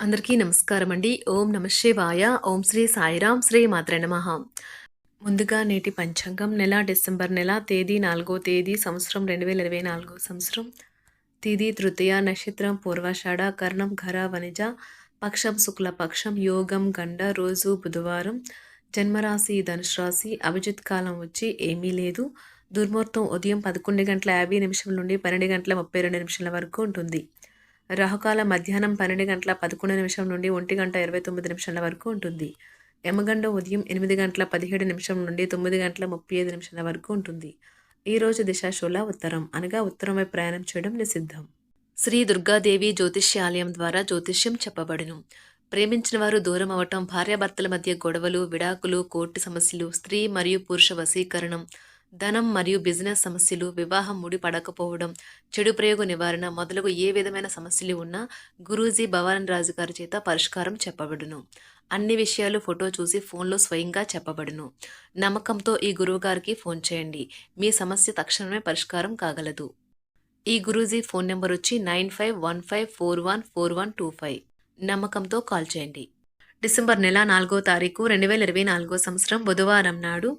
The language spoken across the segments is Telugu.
అందరికీ నమస్కారం అండి. ఓం నమ శివాయ. ఓం శ్రీ సాయిరాం శ్రీ మాత్ర నమః. ముందుగా నేటి పంచాంగం నెల డిసెంబర్ నెల తేదీ నాలుగో తేదీ సంవత్సరం రెండు వేల ఇరవై నాలుగో సంవత్సరం. తేదీ తృతీయ నక్షత్రం పూర్వాషాఢ కర్ణం ఘర వనిజ పక్షం శుక్ల పక్షం యోగం గండ రోజు బుధవారం. జన్మరాశి ధనుసు రాశి అభిజిత్ కాలం వచ్చి ఏమీ లేదు. దుర్ముహూర్తం ఉదయం పదకొండు గంటల యాభై నిమిషం నుండి పన్నెండు గంటల ముప్పై రెండు నిమిషాల వరకు ఉంటుంది. రాహుకాల మధ్యాహ్నం పన్నెండు గంటల పదకొండు నిమిషం నుండి ఒంటి గంట ఇరవై తొమ్మిది నిమిషాల వరకు ఉంటుంది. యమగండ ఉదయం ఎనిమిది గంటల పదిహేడు నిమిషం నుండి తొమ్మిది గంటల ముప్పై ఐదు నిమిషాల వరకు ఉంటుంది. ఈ రోజు దిశాశూల ఉత్తరం. అనగా ఉత్తరం వైపు ప్రయాణం చేయడం నిషిద్ధం. శ్రీ దుర్గాదేవి జ్యోతిష్యాలయం ద్వారా జ్యోతిష్యం చెప్పబడును. ప్రేమించిన వారు దూరం అవటం భార్యాభర్తల మధ్య గొడవలు విడాకులు కోర్టు సమస్యలు స్త్రీ మరియు పురుష వశీకరణం ధనం మరియు బిజినెస్ సమస్యలు వివాహం ముడి పడకపోవడం చెడు ప్రయోగ నివారణ మొదలగు ఏ విధమైన సమస్యలు ఉన్నా గురూజీ భవాన్ రాజు గారి చేత పరిష్కారం చెప్పబడును. అన్ని విషయాలు ఫోటో చూసి ఫోన్లో స్వయంగా చెప్పబడును. నమ్మకంతో ఈ గురువుగారికి ఫోన్ చేయండి. మీ సమస్య తక్షణమే పరిష్కారం కాగలదు. ఈ గురూజీ ఫోన్ నెంబర్ వచ్చి nine five one five four one four one two five. నమ్మకంతో కాల్ చేయండి. డిసెంబర్ నెల నాలుగో తారీఖు రెండు వేల ఇరవై నాలుగో సంవత్సరం బుధవారం నాడు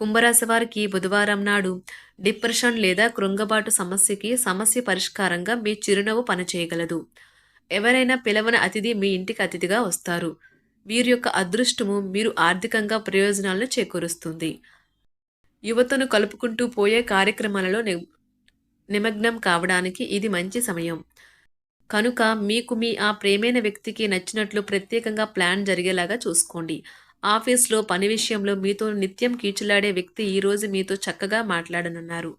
కుంభరాశి వారికి బుధవారం నాడు డిప్రెషన్ లేదా కృంగబాటు సమస్యకి సమస్య పరిష్కారంగా మీ చిరునవ్వు పనిచేయగలదు. ఎవరైనా పిలవని అతిథి మీ ఇంటికి అతిథిగా వస్తారు. వీరి యొక్క అదృష్టము మీరు ఆర్థికంగా ప్రయోజనాలను చేకూరుస్తుంది. యువతను కలుపుకుంటూ పోయే కార్యక్రమాలలో ని- నిమగ్నం కావడానికి ఇది మంచి సమయం. కనుక మీకు మీ ఆ ప్రేమైన వ్యక్తికి నచ్చినట్లు ప్రత్యేకంగా ప్లాన్ జరిగేలాగా చూసుకోండి. ఆఫీస్లో పని విషయంలో మీతో నిత్యం కీచులాడే వ్యక్తి ఈరోజు మీతో చక్కగా మాట్లాడనున్నారు.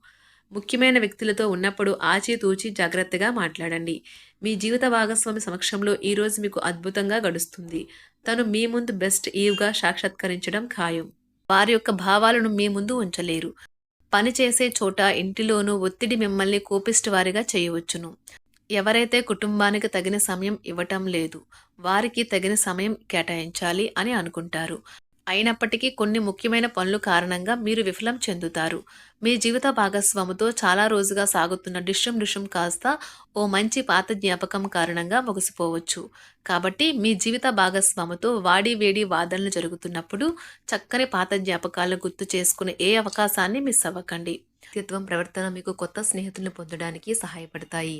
ముఖ్యమైన వ్యక్తులతో ఉన్నప్పుడు ఆచితూచి జాగ్రత్తగా మాట్లాడండి. మీ జీవిత భాగస్వామి సమక్షంలో ఈరోజు మీకు అద్భుతంగా గడుస్తుంది. తను మీ ముందు బెస్ట్ ఈవ్గా సాక్షాత్కరించడం ఖాయం. వారి యొక్క భావాలను మీ ముందు ఉంచలేరు. పని చేసే చోట ఇంటిలోనూ ఒత్తిడి మిమ్మల్ని కోపిస్ట్ వారిగా చేయవచ్చును. ఎవరైతే కుటుంబానికి తగిన సమయం ఇవ్వటం లేదు వారికి తగిన సమయం కేటాయించాలి అని అనుకుంటారు. అయినప్పటికీ కొన్ని ముఖ్యమైన పనుల కారణంగా మీరు విఫలం చెందుతారు. మీ జీవిత భాగస్వాముతో చాలా రోజుగా సాగుతున్న డిష్యం డిష్యం కాస్త ఓ మంచి పాత జ్ఞాపకం కారణంగా ముగిసిపోవచ్చు. కాబట్టి మీ జీవిత భాగస్వాముతో వాడి వేడి వాదనలు జరుగుతున్నప్పుడు చక్కని పాత జ్ఞాపకాలను గుర్తు చేసుకునే ఏ అవకాశాన్ని మిస్ అవ్వకండి. వ్యక్తిత్వం ప్రవర్తన మీకు కొత్త స్నేహితులను పొందడానికి సహాయపడతాయి.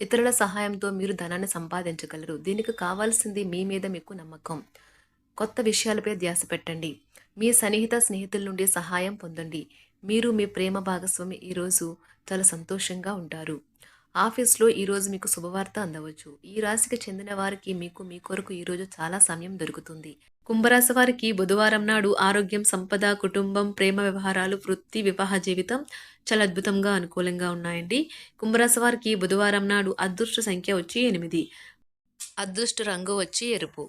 ఇతరుల సహాయంతో మీరు ధనాన్ని సంపాదించగలరు. దీనికి కావాల్సింది మీ మీద మీకు నమ్మకం. కొత్త విషయాలపై ధ్యాస పెట్టండి. మీ సన్నిహిత స్నేహితుల నుండి సహాయం పొందండి. మీరు మీ ప్రేమ భాగస్వామి. ఈరోజు చాలా సంతోషంగా ఉంటారు. ఆఫీస్లో ఈరోజు మీకు శుభవార్త అందవచ్చు. ఈ రాశికి చెందిన వారికి మీకు మీ కొరకు ఈరోజు చాలా సమయం దొరుకుతుంది. కుంభరాశి వారికి బుధవారం నాడు ఆరోగ్యం సంపద కుటుంబం ప్రేమ వ్యవహారాలు వృత్తి వివాహ జీవితం చాలా అద్భుతంగా అనుకూలంగా ఉన్నాయండి. కుంభరాశి వారికి బుధవారం నాడు అదృష్ట సంఖ్య వచ్చి ఎనిమిది. అదృష్ట రంగు వచ్చి ఎరుపు.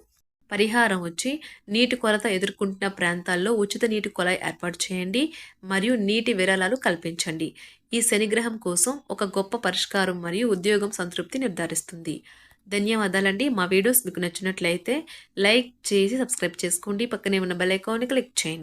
పరిహారం వచ్చి నీటి కొరత ఎదుర్కొంటున్న ప్రాంతాల్లో ఉచిత నీటి కొలాయి ఏర్పాటు చేయండి మరియు నీటి విరాళాలు కల్పించండి. ఈ శనిగ్రహం కోసం ఒక గొప్ప పరిష్కారం మరియు ఉద్యోగం సంతృప్తి నిర్ధారిస్తుంది. ధన్యవాదాలండి. మా వీడియోస్ మీకు నచ్చినట్లయితే లైక్ చేసి సబ్స్క్రైబ్ చేసుకోండి. పక్కనే ఉన్న బెల్ ఐకాన్ని క్లిక్ చేయండి.